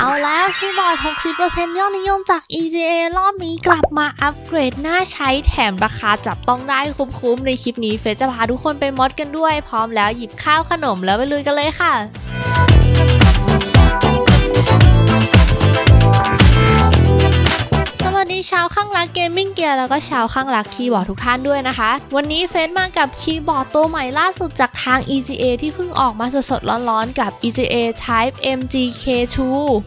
เอาแล้วคีย์บอร์ด60%ยอดนิยมจาก EGA รอบนี้กลับมาอัปเกรดหน้าใช้แถมราคาจับต้องได้คุ้มๆ ในคลิปนี้เฟซจะพาทุกคนไปมอดกันด้วย พร้อมแล้วหยิบข้าวขนมแล้วไปลุยกันเลยค่ะ ชาวข้างรักเกมมิ่งเกียร์แล้วก็ชาวข้างรักคีย์บอร์ดทุกท่านด้วยนะคะ วันนี้เฟซมากับคีย์บอร์ดตัวใหม่ล่าสุดจากทาง EGA ที่เพิ่งออกมาสดๆร้อนๆกับ EGA Type MGK2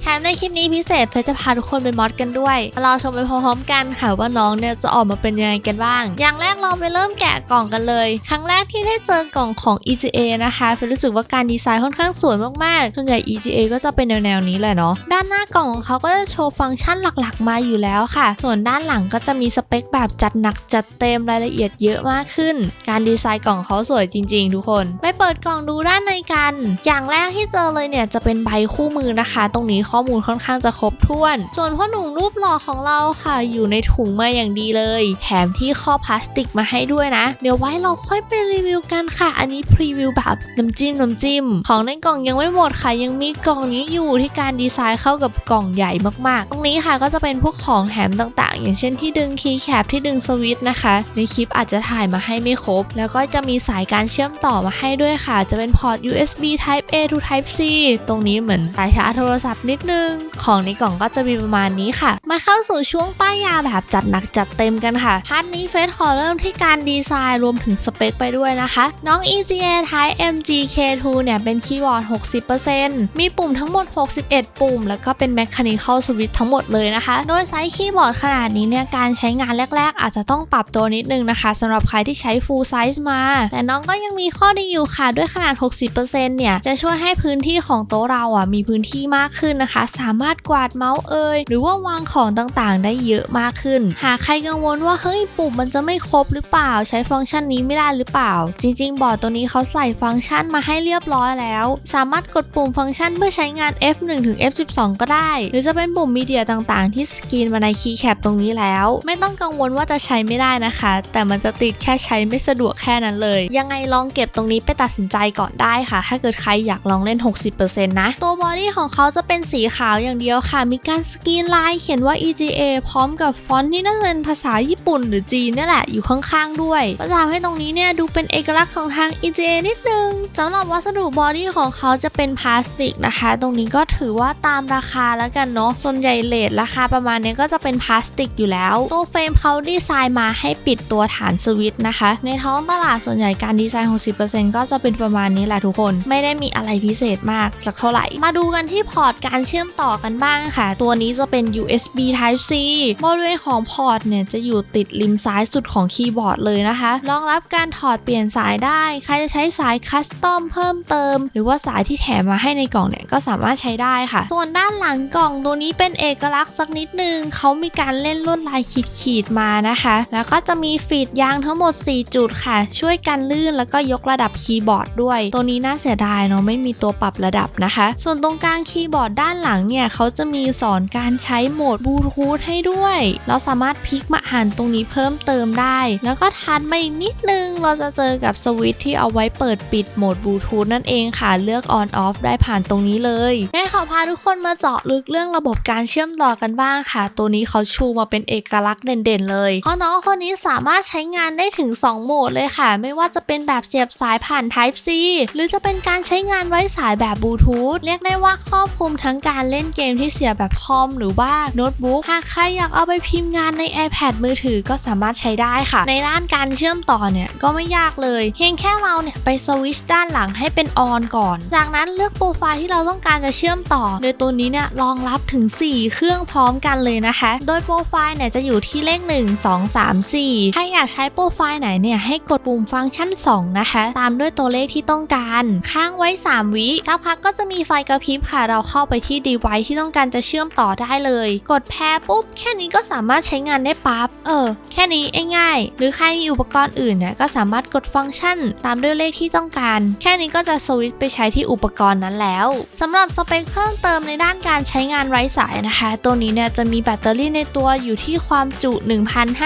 แถมในคลิปนี้พิเศษเฟซจะพาทุกคนไปมอดกันด้วย เราชมไปพร้อมๆกันค่ะว่าน้องเนี่ยจะออกมาเป็นยังไงกันบ้าง อย่างแรกเราไปเริ่มแกะกล่องกันเลย ครั้งแรกที่ได้เจอกล่องของ EGA นะคะเฟซรู้สึกว่าการดีไซน์ค่อนข้างสวยมากๆส่วนใหญ่ EGA ก็จะเป็นแนวๆนี้แหละเนาะด้านหน้ากล่องของเขาก็จะโชว์ฟังก์ชันหลักๆ มาอยู่แล้วค่ะส่วนด้านหลังก็จะมีสเปคแบบจัดหนักจัดเต็มรายละเอียดเยอะมากขึ้น การดีไซน์กล่องเขาสวยจริง ๆ ทุกคน ไปเปิดกล่องดูด้านในกัน อย่างแรกที่เจอเลยเนี่ยจะเป็นใบคู่มือนะคะ ตรงนี้ข้อมูลค่อนข้างจะครบถ้วน ส่วนพ่อหนุ่มรูปหล่อของเราค่ะ อยู่ในถุงมาอย่างดีเลย แถมที่ข้อพลาสติกมาให้ด้วยนะ เดี๋ยวไว้เราค่อยไปรีวิวกันค่ะ อันนี้พรีวิวแบบน้ำจิ้มน้ำจิ้ม ของในกล่องยังไม่หมดค่ะ ยังมีกล่องนี้อยู่ที่การดีไซน์เข้ากับกล่องใหญ่มากๆ ตรงนี้ค่ะก็จะเป็นพวกของแถมต่าง长大。ๆ อย่างเช่นที่ดึงคีย์แคปที่ดึงสวิตช์นะคะ ในคลิปอาจจะถ่ายมาให้ไม่ครบ แล้วก็จะมีสายการเชื่อมต่อมาให้ด้วยค่ะ จะเป็นพอร์ต USB Type A to Type C ตรงนี้เหมือนสายชาร์จโทรศัพท์นิดนึง ของในกล่องก็จะมีประมาณนี้ค่ะ มาเข้าสู่ช่วงป้ายยาแบบจัดหนักจัดเต็มกันค่ะพาร์ทนี้เฟสขอเริ่มที่การดีไซน์รวมถึงสเปคไปด้วยนะคะ น้อง EGA Type MGK2 เนี่ยเป็นคีย์บอร์ด 60%มีปุ่มทั้งหมด 61 ปุ่ม แล้วก็เป็น Mechanical Switch ทั้งหมดเลยนะคะ โดยไซส์คีย์บอร์ดขนาดนี้เนี่ยการใช้งานแรก ๆ อาจจะต้องปรับตัวนิดนึงนะคะสำหรับใครที่ใช้ Full Size มา แต่น้องก็ยังมีข้อดีอยู่ค่ะ ด้วยขนาด 60%เนี่ยจะช่วยให้พื้นที่ของโต๊ะเราอะมีพื้นที่มากขึ้นนะคะ สามารถกวาดเมาส์เอ่ยหรือว่าวางของต่างๆ ได้เยอะมากขึ้น หากใครกังวลว่าเฮ้ยปุ่มมันจะไม่ครบหรือเปล่า ใช้ฟังก์ชันนี้ไม่ได้หรือเปล่า จริง ๆ บอร์ดตัวนี้เขาใส่ฟังก์ชันมาให้เรียบร้อยแล้ว สามารถกดปุ่มฟังก์ชันเพื่อใช้งาน F1 ถึง F12 ก็ได้ หรือจะเป็นปุ่มมีเดียต่างๆ ที่สกรีนมาในคีย์แคปตรงนี้แล้ว ไม่ต้องกังวลว่าจะใช้ไม่ได้นะคะ แต่มันจะติดแค่ใช้ไม่สะดวกแค่นั้นเลย ยังไงลองเก็บตรงนี้ไปตัดสินใจก่อนได้ค่ะ ถ้าเกิดใครอยากลองเล่น 60%นะ ตัวบอดี้ของเขาจะเป็นสีขาวอย่างเดียวค่ะ มีการสกรีนลายเขียนว่า EGA พร้อมกับฟอนต์ที่น่าจะเป็นภาษาญี่ปุ่นหรือจีนนี่แหละอยู่ข้างๆ ด้วยก็จะทำให้ตรงนี้เนี่ยดูเป็นเอกลักษณ์ของทาง EGA นิดนึงสำหรับวัสดุบอดี้ของเขาจะเป็นพลาสติกนะคะ ตรงนี้ก็ถือว่าตามราคาแล้วกันเนาะส่วนใหญ่เลทราคาประมาณนี้ก็จะเป็นพลาสติกอยู่แล้วตัวเฟรมเขาดีไซน์มาให้ปิดตัวฐานสวิตช์นะคะ ในท้องตลาดส่วนใหญ่การดีไซน์ 60%ก็จะเป็นประมาณนี้แหละทุกคน ไม่ได้มีอะไรพิเศษมากสักเท่าไหร่ มาดูกันที่พอร์ตการเชื่อมต่อกันบ้างค่ะ ตัวนี้จะเป็น USB Type C บริเวณของพอร์ตเนี่ยจะอยู่ติดริมซ้ายสุดของคีย์บอร์ดเลยนะคะรองรับการถอดเปลี่ยนสายได้ ใครจะใช้สายคัสตอมเพิ่มเติม หรือว่าสายที่แถมมาให้ในกล่องเนี่ยก็สามารถใช้ได้ค่ะ ส่วนด้านหลังกล่องตัวนี้เป็นเอกลักษณ์สักนิดนึงเขามีการเล่นลวดลายขีดๆมานะคะ แล้วก็จะมีฟีดยางทั้งหมด 4 จุดค่ะ ช่วยกันลื่นแล้วก็ยกระดับคีย์บอร์ดด้วย ตัวนี้น่าเสียดายเนาะไม่มีตัวปรับระดับนะคะ ส่วนตรงกลางคีย์บอร์ดด้านหลังเนี่ยเขาจะมีสอนการใช้โหมดบลูทูธให้ด้วย เราสามารถพลิกมาอ่านตรงนี้เพิ่มเติมได้ แล้วก็ทันมาอีกนิดนึงเราจะเจอกับสวิตช์ที่เอาไว้เปิดปิดโหมดบลูทูธนั่นเองค่ะเลือก on off ได้ผ่านตรงนี้เลยแม่ขอพาทุกคนมาเจาะลึกเรื่องระบบการเชื่อมต่อกันบ้างค่ะ ตัวนี้เขาชูมาเป็นเอกลักษณ์เด่นๆ เลยเพราะน้องคนนี้สามารถใช้งานได้ถึง 2 โหมดเลยค่ะ ไม่ว่าจะเป็นแบบเสียบสายผ่าน Type C หรือจะเป็นการใช้งานไว้สายแบบบลูทูธเรียกได้ว่าครอบคลุมทั้งการเล่นเกมที่เสียบแบบคอมหรือว่าโน้ตบุ๊กหากใครอยากเอาไปพิมพ์งานใน iPad มือถือก็สามารถใช้ได้ค่ะ ในด้านการเชื่อมต่อเนี่ยก็ไม่ยากเลย เพียงแค่เราเนี่ยไปสวิชด้านหลังให้เป็นออนก่อน จากนั้นเลือกโปรไฟล์ที่เราต้องการจะเชื่อมต่อ โดยตัวนี้เนี่ยรองรับถึง 4 เครื่องพร้อมกันเลยนะคะ โดยโปรไฟไฟล์เนี่ยจะอยู่ที่เลข 1 2 3 4 ถ้าอยากใช้โปรไฟล์ไหนเนี่ยให้กดปุ่มฟังก์ชัน 2 นะคะ ตามด้วยตัวเลขที่ต้องการ ค้างไว้ 3 วิสักพักก็จะมีไฟกระพริบค่ะ เราเข้าไปที่ device ที่ต้องการจะเชื่อมต่อได้เลย กดแพรปุ๊บ แค่นี้ก็สามารถใช้งานได้ปั๊บ เออ แค่นี้ง่ายๆหรือใครมีอุปกรณ์อื่นเนี่ยก็สามารถกดฟังก์ชัน ตามด้วยเลขที่ต้องการ แค่นี้ก็จะสวิตไปใช้ที่อุปกรณ์นั้นแล้วสำหรับสเปคเพิ่มเติมในด้านการใช้งานไร้สายนะคะ ตัวนี้เนี่ยจะมีแบตเตอรี่ในตัวอยู่ที่ความจุ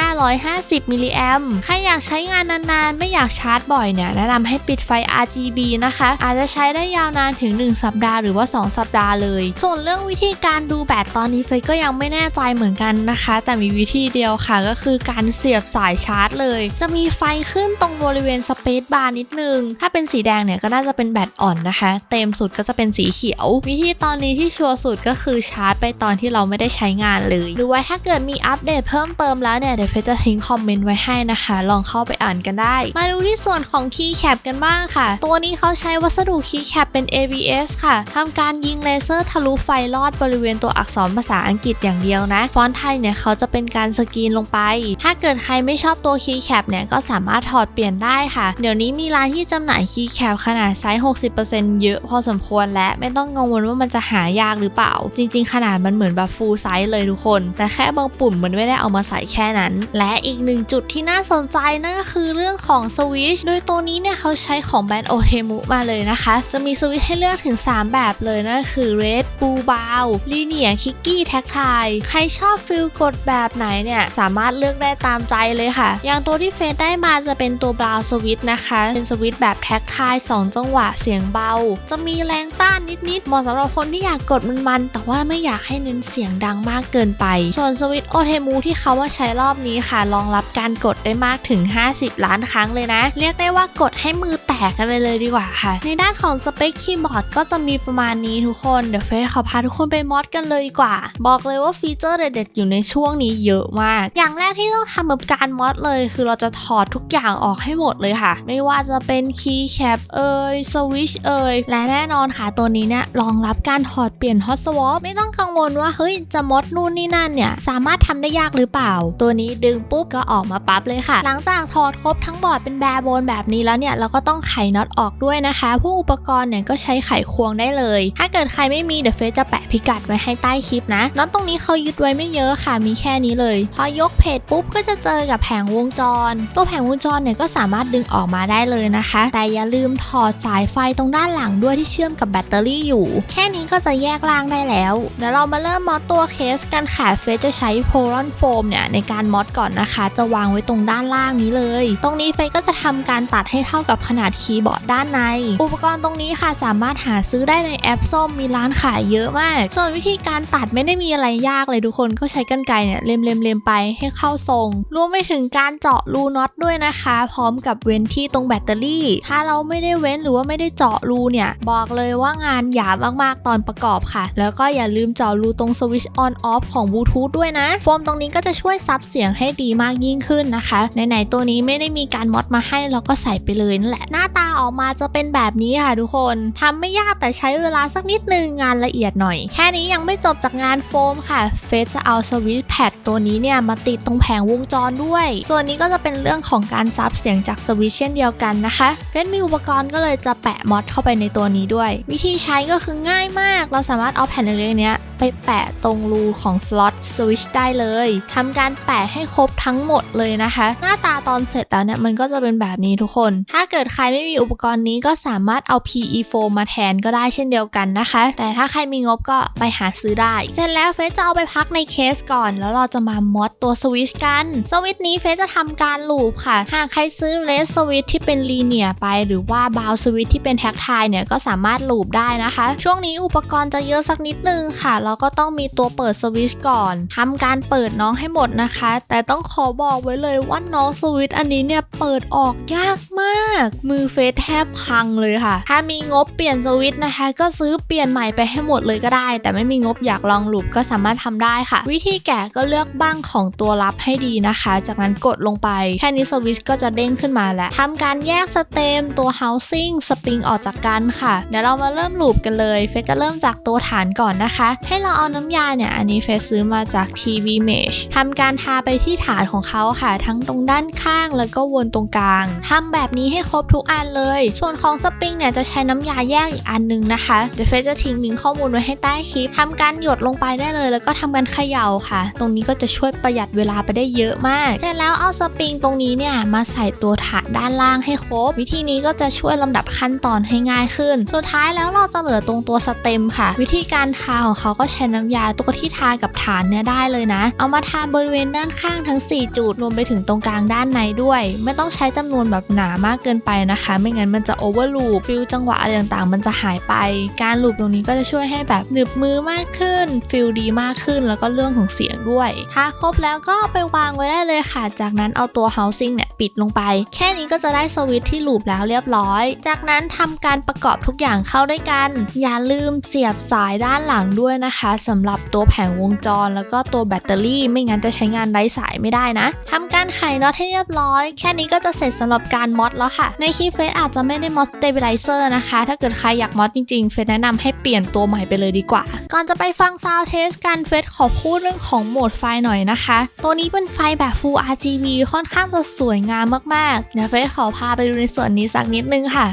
1,550 มิลลิแอมใครอยากใช้งานนานๆ ไม่อยากชาร์จบ่อยเนี่ยแนะนำให้ปิดไฟ RGB นะคะ อาจจะใช้ได้ยาวนานถึง 1 สัปดาห์หรือว่า 2 สัปดาห์เลย ส่วนเรื่องวิธีการดูแบตตอนนี้เฟยก็ยังไม่แน่ใจเหมือนกันนะคะ แต่มีวิธีเดียวค่ะก็คือการเสียบสายชาร์จเลย จะมีไฟขึ้นตรงบริเวณสเปซบาร์นิดนึง ถ้าเป็นสีแดงเนี่ยก็น่าจะเป็นแบตอ่อนนะคะ เต็มสุดก็จะเป็นสีเขียว วิธีตอนนี้ที่ชัวร์สุดก็คือชาร์จไปตอนที่เราไม่ได้ใช้งานเลย หรือว่าถ้าเกิดมีอัปเดตเพิ่มเติมแล้วเนี่ยเดี๋ยวเฟยจะทิ้งคอมเมนต์ไว้ให้นะคะ ลองเข้าไปอ่านกันได้ มาดูที่ส่วนของคีย์แคปกันบ้างค่ะ ตัวนี้เขาใช้วัสดุคีย์แคปเป็น ABS ค่ะทำการยิงเลเซอร์ทะลุไฟลอดบริเวณตัวอักษรภาษาอังกฤษอย่างเดียวนะ ฟอนต์ไทยเนี่ยเขาจะเป็นการสกรีนลงไป ถ้าเกิดใครไม่ชอบตัวคีย์แคปเนี่ยก็สามารถถอดเปลี่ยนได้ค่ะ เดี๋ยวนี้มีร้านที่จำหน่ายคีย์แคปขนาดไซส์ 60%เยอะพอสมควรและไม่ต้องกังวลว่ามันจะหายากหรือเปล่า จริง ๆ ขนาดมันเหมือนแบบฟูลไซส์เลยทุกคน แต่แค่บางปุ่มมันไม่ได้เอามาใส่แค่นั้น และอีกหนึ่งจุดที่น่าสนใจนั่นก็คือเรื่องของสวิชโดยตัวนี้เนี่ยเขาใช้ของแบรนด์โอเทมุมาเลยนะคะ จะมีสวิชให้เลือกถึง 3 แบบเลยนั่นก็คือ Red Blue Bow Linear Kicky Tag t i ใครชอบฟิลกดแบบไหนเนี่ย สามารถเลือกได้ตามใจเลยค่ะ อย่างตัวที่เฟซได้มาจะเป็นตัว Brow Switch นะคะ เป็นสวิตช์แบบแท็กทาย2จังหวะเสียงเบา จะมีแรงต้านนิดๆเหมาะสำหรับคนที่อยากกดมันๆแต่ว่าไม่อยากให้เน้นเสียงดังมากเกินไป ส่วนสวิตช์โอเทมูที่เขาว่าใช้รอบนี้ค่ะรองรับการกดได้มากถึง 50 ล้านครั้งเลยนะ เรียกได้ว่ากดให้มือแตกกันไปเลยดีกว่าค่ะ ในด้านของสเปคคีย์บอร์ดก็จะมีประมาณนี้ทุกคน เดี๋ยวเฟซขอพาทุกคนไปมอดกันเลยดีกว่า บอกเลยว่าฟีเจอร์เด็ดๆอยู่ในช่วงนี้เยอะมาก อย่างแรกที่ต้องทำกับการมอดเลย คือเราจะถอดทุกอย่างออกให้หมดเลยค่ะ ไม่ว่าจะเป็นคีย์แคปเอ่ยสวิชเอ่ยและแน่นอนค่ะตัวนี้เนี่ยรองรับการถอดเปลี่ยนฮอตสวอปไม่ต้องกังวลว่าเฮ้ยจะมอดนู่นนี่นั่นเนี่ยสามามารถทำได้ยากหรือเปล่า ตัวนี้ดึงปุ๊บก็ออกมาปั๊บเลยค่ะ หลังจากถอดครบทั้งบอร์ดเป็นแบร์โบนแบบนี้แล้วเนี่ยเราก็ต้องไขน็อตออกด้วยนะคะพวกอุปกรณ์เนี่ยก็ใช้ไขควงได้เลย ถ้าเกิดใครไม่มีเดี๋ยวเฟซจะแปะพิกัดไว้ให้ใต้คลิปนะน็อตตรงนี้เขายึดไว้ไม่เยอะค่ะมีแค่นี้เลย พอยกเพจปุ๊บก็จะเจอกับแผงวงจร ตัวแผงวงจรเนี่ยก็สามารถดึงออกมาได้เลยนะคะ แต่อย่าลืมถอดสายไฟตรงด้านหลังด้วยที่เชื่อมกับแบตเตอรี่อยู่ แค่นี้ก็จะแยกล่างได้แล้วเดี๋ยวเรามาเริ่มมอตัวเคสกันค่ะเฟซจะใช้โพลอนโฟมเนี่ยในการมอดก่อนนะคะ จะวางไว้ตรงด้านล่างนี้เลย ตรงนี้เฟซก็จะทำการตัดให้เท่ากับขนาดคีย์บอร์ดด้านใน อุปกรณ์ตรงนี้ค่ะสามารถหาซื้อได้ในแอปส้มมีร้านขายเยอะมาก ส่วนวิธีการตัดไม่ได้มีอะไรยากเลยทุกคนก็ใช้กรรไกรเนี่ยเล็มๆๆไปให้เข้าทรง รวมไปถึงการเจาะรูน็อตด้วยนะคะ พร้อมกับเว้นที่ตรงแบตเตอรี่ ถ้าเราไม่ได้เว้นหรือว่าไม่ได้เจาะรูเนี่ย บอกเลยว่างานหยาบมากๆตอนประกอบค่ะ แล้วก็อย่าลืมเจาะรูตรงสวิตช์ออนออฟของบลูทูธด้วยนะโฟมตรงนี้ก็จะช่วยซับเสียงให้ดีมากยิ่งขึ้นนะคะ ไหนๆตัวนี้ไม่ได้มีการมอดมาให้เราก็ใส่ไปเลยนั่นแหละ หน้าตาออกมาจะเป็นแบบนี้ค่ะทุกคนทำไม่ยากแต่ใช้เวลาสักนิดนึงงานละเอียดหน่อย แค่นี้ยังไม่จบจากงานโฟมค่ะ เฟสจะเอาสวิตช์แพดตัวนี้เนี่ยมาติดตรงแผงวงจรด้วย ส่วนนี้ก็จะเป็นเรื่องของการซับเสียงจากสวิตช์เช่นเดียวกันนะคะเฟสมีอุปกรณ์ก็เลยจะแปะมอดเข้าไปในตัวนี้ด้วย วิธีใช้ก็คือง่ายมาก เราสามารถเอาแผ่นเล็กๆเนี้ยไปแปะตรงรูของสล็อตสวิตช์ได้เลยทำการแปะให้ครบทั้งหมดเลยนะคะ หน้าตาตอนเสร็จแล้วเนี่ยมันก็จะเป็นแบบนี้ทุกคน ถ้าเกิดใครไม่มีอุปกรณ์นี้ก็สามารถเอา PE foam มาแทนก็ได้เช่นเดียวกันนะคะ แต่ถ้าใครมีงบก็ไปหาซื้อได้ เสร็จแล้วเฟซจะเอาไปพักในเคสก่อน แล้วเราจะมามอดตัวสวิตช์กันสวิตช์นี้เฟซจะทำการลูปค่ะ หากใครซื้อเลสสวิตช์ที่เป็นลีเนียไป หรือว่าบาวสวิตช์ที่เป็นแท็กไทเนี่ยก็สามารถลูปได้นะคะ ช่วงนี้อุปกรณ์จะเยอะสักนิดนึงค่ะ เราก็ต้องมีตัวเปิดสวิตช์ก่อนทำการการเปิดน้องให้หมดนะคะ แต่ต้องขอบอกไว้เลยว่าน้องสวิตช์อันนี้เนี่ยเปิดออกยากมาก มือเฟซแทบพังเลยค่ะ ถ้ามีงบเปลี่ยนสวิตช์นะคะ ก็ซื้อเปลี่ยนใหม่ไปให้หมดเลยก็ได้ แต่ไม่มีงบอยากลองลูปก็สามารถทำได้ค่ะ วิธีแกะก็เลือกบ้างของตัวรับให้ดีนะคะ จากนั้นกดลงไป แค่นี้สวิตช์ก็จะเด้งขึ้นมาแล้วทำการแยกสเตมตัว housing สปริงออกจากกันค่ะ เดี๋ยวเรามาเริ่มลูปกันเลย เฟซจะเริ่มจากตัวฐานก่อนนะคะ ให้เราเอาน้ำยาเนี่ย อันนี้เฟซซื้อมาจากที V Mesh ทำการทาไปที่ฐานของเขาค่ะ ทั้งตรงด้านข้างแล้วก็วนตรงกลางทำแบบนี้ให้ครบทุกอันเลย ส่วนของสปริงเนี่ยจะใช้น้ำยาแยกอีกอันนึงนะคะเดี๋ยวเฟซจะทิ้งลิงก์ข้อมูลไว้ให้ใต้คลิปทำการหยดลงไปได้เลย แล้วก็ทำการเขย่าค่ะ ตรงนี้ก็จะช่วยประหยัดเวลาไปได้เยอะมากเสร็จแล้วเอาสปริงตรงนี้เนี่ยมาใส่ตัวฐานด้านล่างให้ครบ วิธีนี้ก็จะช่วยลำดับขั้นตอนให้ง่ายขึ้น สุดท้ายแล้วเราจะเหลือตรงตัวสเต็มค่ะ วิธีการทาของเขาก็ใช้น้ำยาตัวที่ทากับฐานเนี่ยได้เลยนะ เอามาทาบริเวณด้านข้างทั้ง 4 จุดรวมไปถึงตรงกลางด้านในด้วย ไม่ต้องใช้จำนวนแบบหนามากเกินไปนะคะ ไม่งั้นมันจะโอเวอร์ลูปฟิลจังหวะอะไรต่างๆ มันจะหายไป การลูปตรงนี้ก็จะช่วยให้แบบหนึบมือมากขึ้นฟิลดีมากขึ้นแล้วก็เรื่องของเสียงด้วยถ้าครบแล้วก็ไปวางไว้ได้เลยค่ะ จากนั้นเอาตัว housing เนี่ยปิดลงไป แค่นี้ก็จะได้สวิตช์ที่ลูปแล้วเรียบร้อย จากนั้นทำการประกอบทุกอย่างเข้าด้วยกัน อย่าลืมเสียบสายด้านหลังด้วยนะคะสำหรับตัวแผงวงจรแล้วก็ตัวแบตเตอรี่ ไม่งั้นจะใช้งานไร้สายไม่ได้นะทำการไขน็อตให้เรียบร้อย แค่นี้ก็จะเสร็จสำหรับการมอดแล้วค่ะ ในคลิปเฟซอาจจะไม่ได้มอดสเตเบลไลเซอร์นะคะ ถ้าเกิดใครอยากมอดจริงๆ เฟซแนะนำให้เปลี่ยนตัวใหม่ไปเลยดีกว่า ก่อนจะไปฟังซาวเทสกันเฟซขอพูดเรื่องของโหมดไฟหน่อยนะคะ ตัวนี้เป็นไฟแบบ Full RGB ค่อนข้างจะสวยงามมากๆเดี๋ยวเฟซขอพาไปดูในส่วนนี้สักนิดนึงค่ะ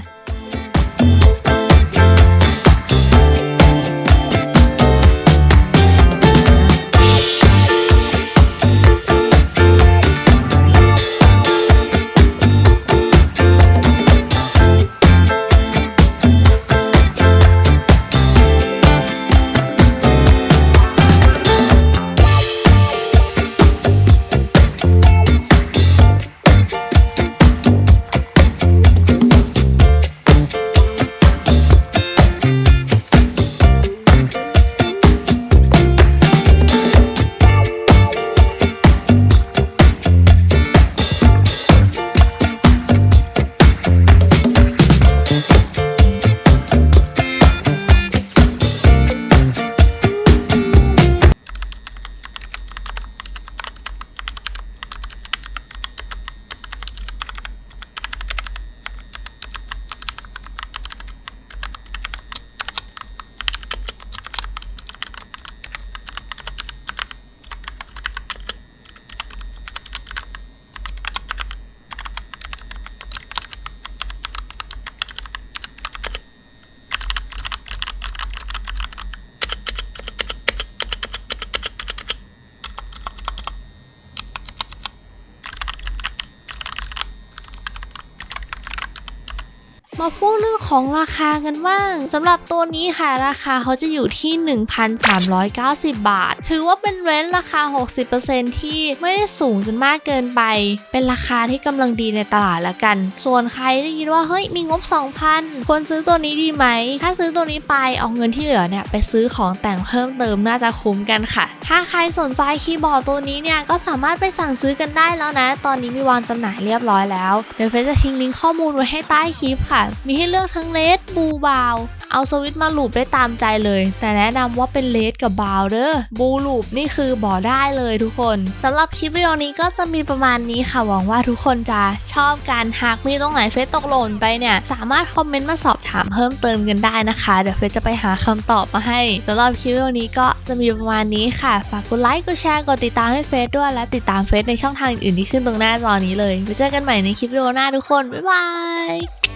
มาพูดเรื่องของราคากันบ้างสำหรับตัวนี้ค่ะราคาเขาจะอยู่ที่ 1,390 บาท ถือว่าเป็นเรนราคา 60%ที่ไม่ได้สูงจนมากเกินไป เป็นราคาที่กำลังดีในตลาดละกัน ส่วนใครได้ยินว่าเฮ้ยมีงบ 2,000 ควรซื้อตัวนี้ดีไหม ถ้าซื้อตัวนี้ไปเอาเงินที่เหลือเนี่ยไปซื้อของแต่งเพิ่มเติมน่าจะคุ้มกันค่ะ ถ้าใครสนใจคีย์บอร์ดตัวนี้เนี่ยก็สามารถไปสั่งซื้อกันได้แล้วนะ ตอนนี้มีวางจำหน่ายเรียบร้อยแล้ว เดี๋ยวเฟซจะทิ้งลิงก์ข้อมูลไว้ให้ใต้คลิปค่ะมีให้เลือกทั้งเลสบูบาวเอาสวิตมาลูปได้ตามใจเลย แต่แนะนำว่าเป็นเลสกับบาวเด้อบูลูปนี่คือบ่อได้เลยทุกคนสำหรับคลิปวิดีโอนี้ก็จะมีประมาณนี้ค่ะ หวังว่าทุกคนจะชอบการหากมีตรงไหนเฟซตกหล่นไปเนี่ย สามารถคอมเมนต์มาสอบถามเพิ่มเติมกันได้นะคะ เดี๋ยวเฟซจะไปหาคำตอบมาให้สำหรับคลิปวิดีโอนี้ก็จะมีประมาณนี้ค่ะฝากกดไลค์กดแชร์กดติดตามให้เฟซด้วยและติดตามเฟซในช่องทางอื่นที่ขึ้นตรงหน้าจอนี้เลยไว้เจอกันใหม่ในคลิปวิดีโอหน้าทุกคนบ๊ายบาย